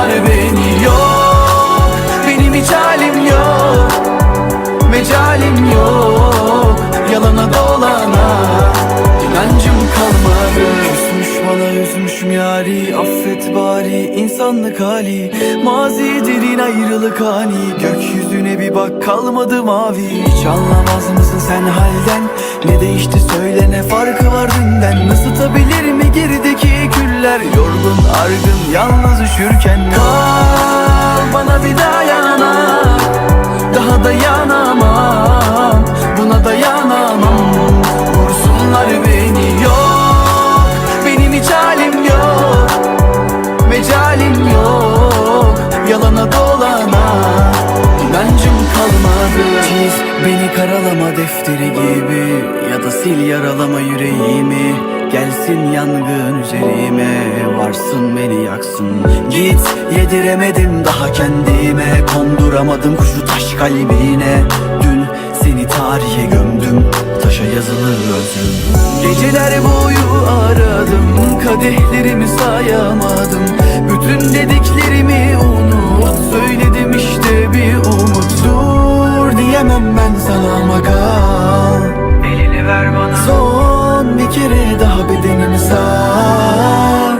Vursunlar beni yok. Benim hiç halim yok. Mecalim yok. Yalana dolana İnancım kalmadı. Küsmüş bana üzmüşüm yari. Affet bari insanlık hali. Mazidirin ayrılık ani. Gökyüzüne bir bak kalmadı mavi. Hiç anlamaz mısın sen halden Ne değişti söyle ne farkı var dünden? Isıtabilir mi gerideki küller? Yorgun argın yalnız üşürken Kal bana bir dayanak daha dayanamam Buna dayanamam Vursunlar beni. Yok Benim hiç halim yok. Mecalim yok. Yalana dolana beni karalama defteri gibi Ya da sil yaralama yüreğimi. Gelsin yangın üzerime Varsın beni yaksın. Git yediremedim daha kendime. Konduramadım kuşu taş kalbine. Dün seni tarihe gömdüm Taşa yazılı özüm. Geceler boyu aradım Kadehlerimi sayamadım. Bütün dediklerimi ama kal. Elini ver bana. Son bir kere daha bedenimi sar.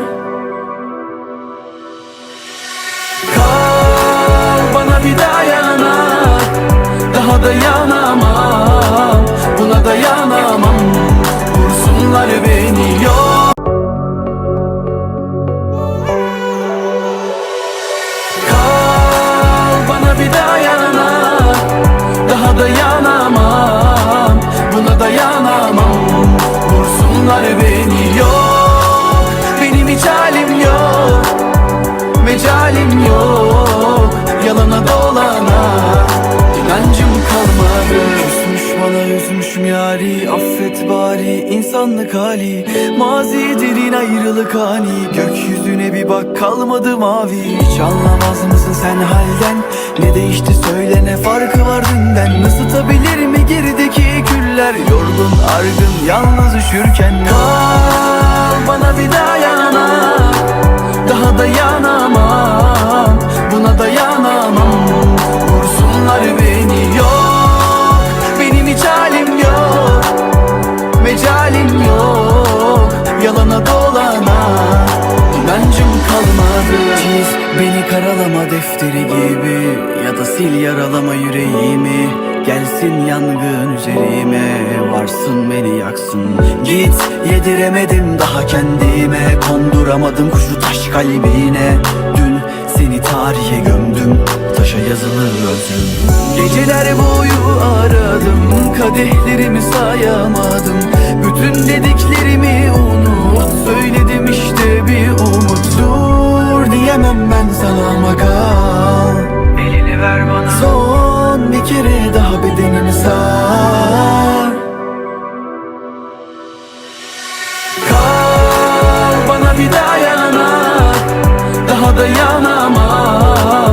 Kal bana bir dayanak Daha dayanamam Buna dayanamam. Vursunlar beni hiç halim yok. Mecalim yok. Yalana dolana. İnancım kalmadı. Küsmüş bana üzmüşüm yari. Affet bari insanlık hali. Mazidirin ayrılık ani. Gökyüzüne bir bak kalmadı mavi. Hiç anlamaz mısın sen halden? Ne değişti söyle ne farkı var dünden? Isıtabilir mi gerideki küller? Yorgun argın yalnız üşürken. Kal Yalana dolana. İnancım kalmadı. Çiz beni karalama defteri gibi Ya da sil yaralama yüreğimi. Gelsin yangın üzerime Varsın beni yaksın. Git yediremedim daha kendime. Konduramadım kuşu taş kalbine. Dün seni tarihe gömdüm Taşa yazılı özüm. Geceler boyu aradım Kadehlerimi sayamadım. Bütün dediklerimi Kal bana bir dayanak Daha dayanamam